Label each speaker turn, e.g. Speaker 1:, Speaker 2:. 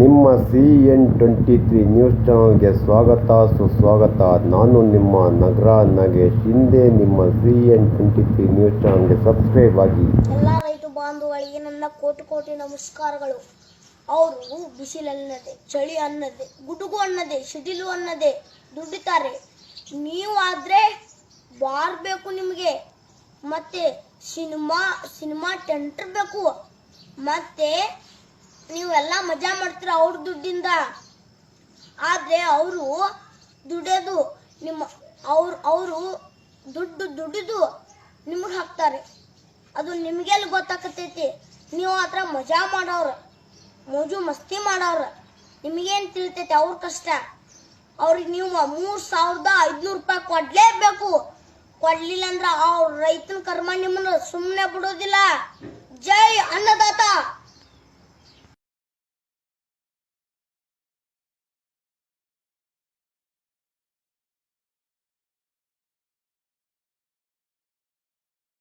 Speaker 1: ನಿಮ್ಮ C N twenty three news ಚಾನಲ್ಗೆ ಸ್ವಾಗತ, ಸುಸ್ವಾಗತ. ನಾನು ನಿಮ್ಮ ನಗರ ನಗೇಶ್. ಹಿಂದೆ ನಿಮ್ಮ C N twenty three news ಚಾನಲ್ಗೆ ಸಬ್ಸ್ಕ್ರೈಬ್ ಆಗಿ.
Speaker 2: ಎಲ್ಲ ರೈತ ಬಾಂಧವಗಳಿಗೆ ನನ್ನ ಕೋಟಿ ಕೋಟಿ ನಮಸ್ಕಾರಗಳು. ಅವರು ಬಿಸಿಲನ್ನದೆ, ಚಳಿ ಅನ್ನದೆ, ಗುಡುಗು ಅನ್ನದೆ, ಸಿಡಿಲು ಅನ್ನದೆ ದುಡಿತಾರೆ. ನೀವು ಆದರೆ ಬಾರ್ಬೇಕು ನಿಮಗೆ. ಮತ್ತೆ ಸಿನಿಮಾ ಸಿನಿಮಾ ಟೆಂಟರ್ ಬೇಕು. ಮತ್ತೆ ನೀವೆಲ್ಲ ಮಜಾ ಮಾಡ್ತೀರ ಅವ್ರ ದುಡ್ಡಿಂದ? ಆದ್ರೆ ಅವರು ದುಡಿಯೋದು, ನಿಮ್ಮ ಅವ್ರು, ಅವರು ದುಡ್ಡು ದುಡಿದು ನಿಮಗೆ ಹಾಕ್ತಾರೆ. ಅದು ನಿಮಗೆಲ್ಲ ಗೊತ್ತಾಕತೈತಿ ನೀವು ಆ ಥರ ಮಜಾ ಮಾಡೋರು, ಮೋಜು ಮಸ್ತಿ ಮಾಡೋರು, ನಿಮಗೇನು ತಿಳಿತೈತಿ ಅವ್ರ ಕಷ್ಟ? ಅವ್ರಿಗೆ ನೀವು ಮೂರು ಸಾವಿರದ ಐದುನೂರು ರೂಪಾಯಿ ಕೊಡಲೇಬೇಕು. ಕೊಡಲಿಲ್ಲ ಅಂದ್ರೆ ಅವ್ರ ರೈತನ ಕರ್ಮ ನಿಮ್ಮನ್ನು ಸುಮ್ಮನೆ ಬಿಡೋದಿಲ್ಲ. ಜೈ